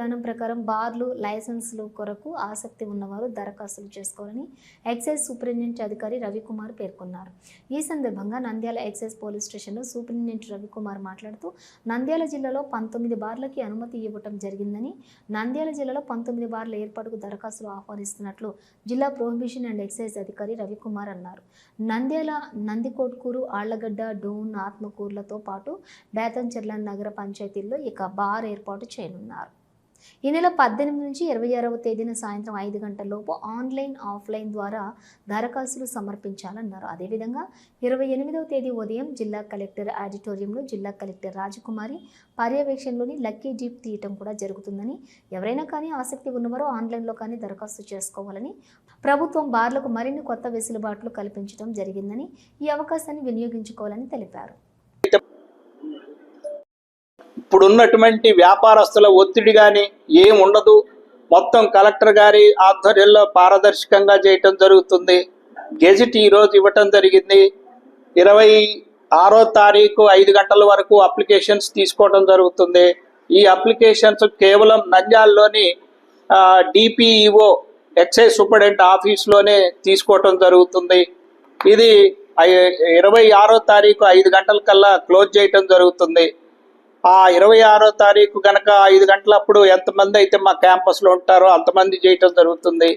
విధానం ప్రకారం బార్లు లైసెన్స్లు కొరకు ఆసక్తి ఉన్నవారు దరఖాస్తులు చేసుకోవాలని ఎక్సైజ్ సూపరింటెండెంట్ అధికారి రవికుమార్ పేర్కొన్నారు. ఈ సందర్భంగా నంద్యాల ఎక్సైజ్ పోలీస్ స్టేషన్లో సూపరింటెండెంట్ రవికుమార్ మాట్లాడుతూ నంద్యాల జిల్లాలో పంతొమ్మిది బార్లకి అనుమతి ఇవ్వటం జరిగిందని నంద్యాల జిల్లాలో పంతొమ్మిది బార్ల ఏర్పాటుకు దరఖాస్తులు ఆహ్వానిస్తున్నట్లు జిల్లా ప్రొహిబిషన్ అండ్ ఎక్సైజ్ అధికారి రవికుమార్ అన్నారు. నంద్యాల నందికోట్కూరు ఆళ్ళగడ్డ డోన్ ఆత్మకూరులతో పాటు బేతంచెర్ల నగర పంచాయతీల్లో ఇక బార్ ఏర్పాటు చేయనున్నారు. ఈ నెల పద్దెనిమిది నుంచి ఇరవై ఆరవ తేదీన సాయంత్రం ఐదు గంటలలోపు ఆన్లైన్ ఆఫ్లైన్ ద్వారా దరఖాస్తులు సమర్పించాలన్నారు. అదేవిధంగా ఇరవై ఎనిమిదవ తేదీ ఉదయం జిల్లా కలెక్టర్ ఆడిటోరియంలో జిల్లా కలెక్టర్ రాజకుమారి పర్యవేక్షణలోని లక్కీ జీప్ తీయటం కూడా జరుగుతుందని ఎవరైనా కానీ ఆసక్తి ఉన్నవారు ఆన్లైన్లో కానీ దరఖాస్తు చేసుకోవాలని ప్రభుత్వం బార్లకు మరిన్ని కొత్త వెసులుబాట్లు కల్పించడం జరిగిందని ఈ అవకాశాన్ని వినియోగించుకోవాలని తెలిపారు. ఇప్పుడున్నటువంటి వ్యాపారస్తుల ఒత్తిడి కానీ ఏం ఉండదు మొత్తం కలెక్టర్ గారి ఆధ్వర్యంలో పారదర్శకంగా చేయటం జరుగుతుంది. గెజిట్ ఈరోజు ఇవ్వటం జరిగింది. ఇరవై ఆరో తారీఖు ఐదు గంటల వరకు అప్లికేషన్స్ తీసుకోవడం జరుగుతుంది. ఈ అప్లికేషన్స్ కేవలం నంద్యాలలోని డిపిఈఓ ఎక్సైజ్ సూపరింటెండెంట్ ఆఫీస్లోనే తీసుకోవటం జరుగుతుంది. ఇది ఇరవై ఆరో తారీఖు ఐదు గంటల కల్లా క్లోజ్ చేయటం జరుగుతుంది. ఆ ఇరవై ఆరో తారీఖు గనక ఐదు గంటలప్పుడు ఎంతమంది అయితే మా క్యాంపస్లో ఉంటారో అంతమంది చేయటం జరుగుతుంది.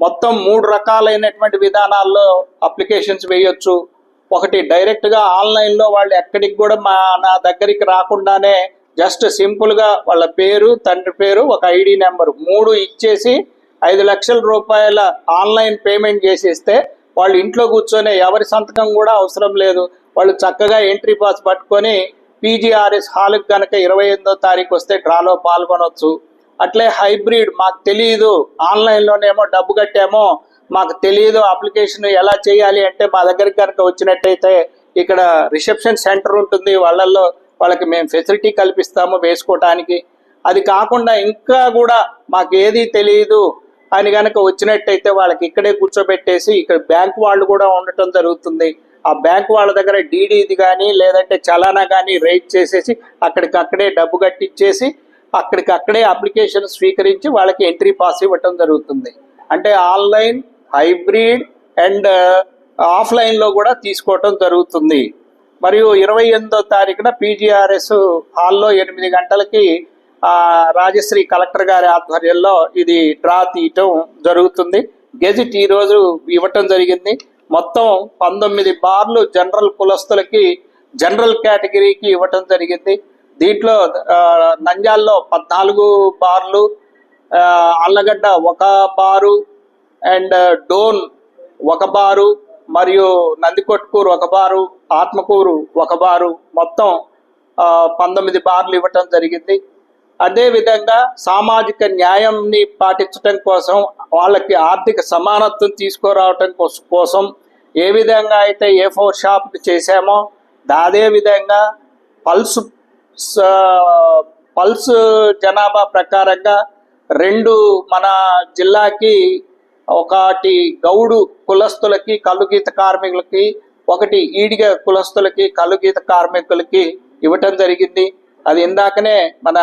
మొత్తం మూడు రకాలైనటువంటి విధానాల్లో అప్లికేషన్స్ వేయొచ్చు. ఒకటి డైరెక్ట్గా ఆన్లైన్లో వాళ్ళు ఎక్కడికి కూడా మా నా దగ్గరికి రాకుండానే జస్ట్ సింపుల్గా వాళ్ళ పేరు తండ్రి పేరు ఒక ఐడి నెంబర్ మూడు ఇచ్చేసి ఐదు లక్షల రూపాయల ఆన్లైన్ పేమెంట్ చేసేస్తే వాళ్ళు ఇంట్లో కూర్చొని ఎవరి సంతకం కూడా అవసరం లేదు. వాళ్ళు చక్కగా ఎంట్రీ పాస్ పట్టుకొని పీజీఆర్ఎస్ హాల్కి కనుక ఇరవై ఎనిమిదో తారీఖు వస్తే డ్రాలో పాల్గొనవచ్చు అట్లే హైబ్రిడ్ మాకు తెలియదు ఆన్లైన్లోనేమో డబ్బు కట్టామో మాకు తెలియదు అప్లికేషన్ ఎలా చేయాలి అంటే మా దగ్గరికి కనుక వచ్చినట్టయితే ఇక్కడ రిసెప్షన్ సెంటర్ ఉంటుంది. వాళ్ళల్లో వాళ్ళకి మేము ఫెసిలిటీ కల్పిస్తాము వేసుకోవటానికి అది కాకుండా ఇంకా కూడా మాకు ఏది తెలియదు అని కనుక వచ్చినట్టయితే వాళ్ళకి ఇక్కడే కూర్చోబెట్టేసి ఇక్కడ బ్యాంక్ వాళ్ళు కూడా ఉండటం జరుగుతుంది. ఆ బ్యాంక్ వాళ్ళ దగ్గర డీడీది కానీ లేదంటే చలానా కానీ రైట్ చేసేసి అక్కడికి అక్కడే డబ్బు కట్టించేసి అక్కడికి అక్కడే అప్లికేషన్ స్వీకరించి వాళ్ళకి ఎంట్రీ పాస్ ఇవ్వటం జరుగుతుంది. అంటే ఆన్లైన్ హైబ్రిడ్ అండ్ ఆఫ్లైన్లో కూడా తీసుకోవటం జరుగుతుంది. మరియు ఇరవై ఎనిమిదో తారీఖున పీజీఆర్ఎస్ హాల్లో ఎనిమిది గంటలకి రాజశ్రీ కలెక్టర్ గారి ఆధ్వర్యంలో ఇది డ్రా తీయటం జరుగుతుంది. గెజిట్ ఈ రోజు ఇవ్వటం జరిగింది. మొత్తం పంతొమ్మిది బార్లు జనరల్ కులస్తులకి జనరల్ కేటగిరీకి ఇవ్వటం జరిగింది. దీంట్లో నంజాల్లో నంద్యాల్లో పద్నాలుగు బార్లు అల్లగడ్డ ఒక బారు అండ్ డోన్ ఒక బారు మరియు నందికొట్కూరు ఒక బారు ఆత్మకూరు ఒక బారు మొత్తం పంతొమ్మిది బార్లు ఇవ్వటం జరిగింది. అదేవిధంగా సామాజిక న్యాయంని పాటించటం కోసం వాళ్ళకి ఆర్థిక సమానత్వం తీసుకురావటం కోసం ఏ విధంగా అయితే ఏ ఫోర్ షాప్ చేశామో అదే విధంగా పల్స్ స- పల్స్ జనాభా ప్రకారంగా రెండు మన జిల్లాకి ఒకటి గౌడు కులస్తులకి కలుగీత కార్మికులకి ఒకటి ఈడిగ కులస్తులకి కలుగీత కార్మికులకి ఇవ్వటం జరిగింది. అది ఇందాకనే మన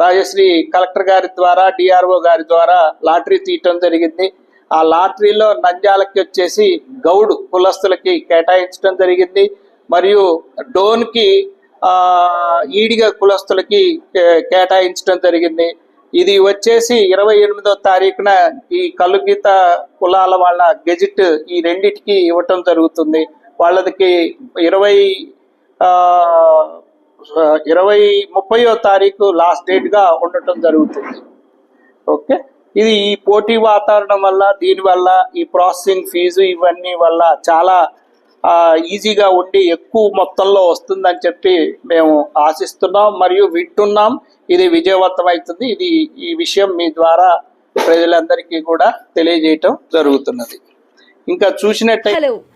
రాజశ్రీ కలెక్టర్ గారి ద్వారా డిఆర్ఓ గారి ద్వారా లాటరీ తీయటం జరిగింది. ఆ లాటరీలో నంద్యాలకి వచ్చేసి గౌడ్ కులస్తులకి కేటాయించడం జరిగింది. మరియు డోన్కి ఈడిగా కులస్తులకి కే- కేటాయించడం జరిగింది. ఇది వచ్చేసి ఇరవై ఎనిమిదో తారీఖున ఈ కలుగీత కులాల వాళ్ళ గెజిట్ ఈ రెండిటికి ఇవ్వటం జరుగుతుంది. వాళ్ళకి ఇరవై ఇరవై ముప్పయో తారీఖు లాస్ట్ డేట్గా ఉండటం జరుగుతుంది. ఓకే ఇది ఈ పోటీ వాతావరణం వల్ల దీనివల్ల ఈ ప్రాసెసింగ్ ఫీజు ఇవన్నీ వల్ల చాలా ఈజీగా ఉండి ఎక్కువ మొత్తంలో వస్తుందని చెప్పి మేము ఆశిస్తున్నాం మరియు వింటున్నాం. ఇది విజయవంతం అవుతుంది. ఇది ఈ విషయం మీ ద్వారా ప్రజలందరికీ కూడా తెలియజేయటం జరుగుతున్నది. ఇంకా చూసినట్టయితే హలో